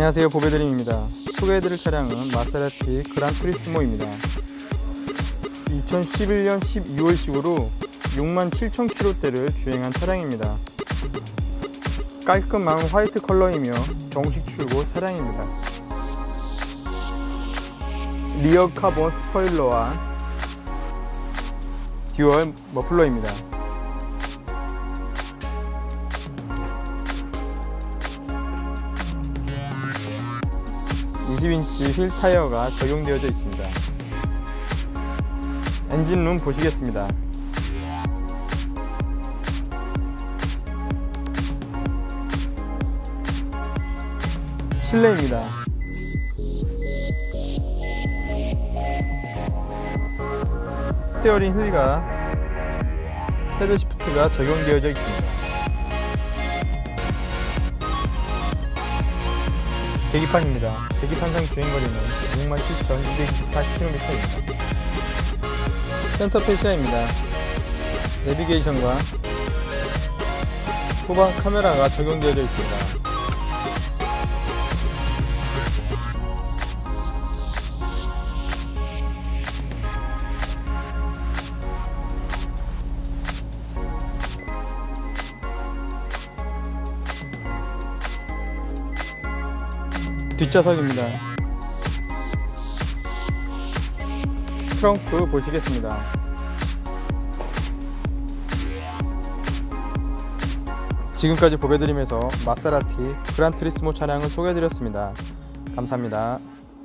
안녕하세요. 보배드림입니다. 소개해드릴 차량은 마세라티 그란 투리스모입니다. 2011년 12월식으로 67,000km대를 주행한 차량입니다. 깔끔한 화이트 컬러이며 정식 출고 차량입니다. 리어 카본 스포일러와 듀얼 머플러입니다 20인치 휠 타이어가 적용되어져 있습니다. 엔진룸 보시겠습니다. 실내입니다. 스티어링 휠과 헤드 시프트가 적용되어져 있습니다. 계기판입니다. 계기판상 주행거리는 67,224km입니다. 센터 페시아입니다. 내비게이션과 후방 카메라가 적용되어져 있습니다. 뒷좌석입니다. 트렁크 보시겠습니다. 지금까지 보배드림에서 마세라티 그란트리스모 차량을 소개해드렸습니다. 감사합니다.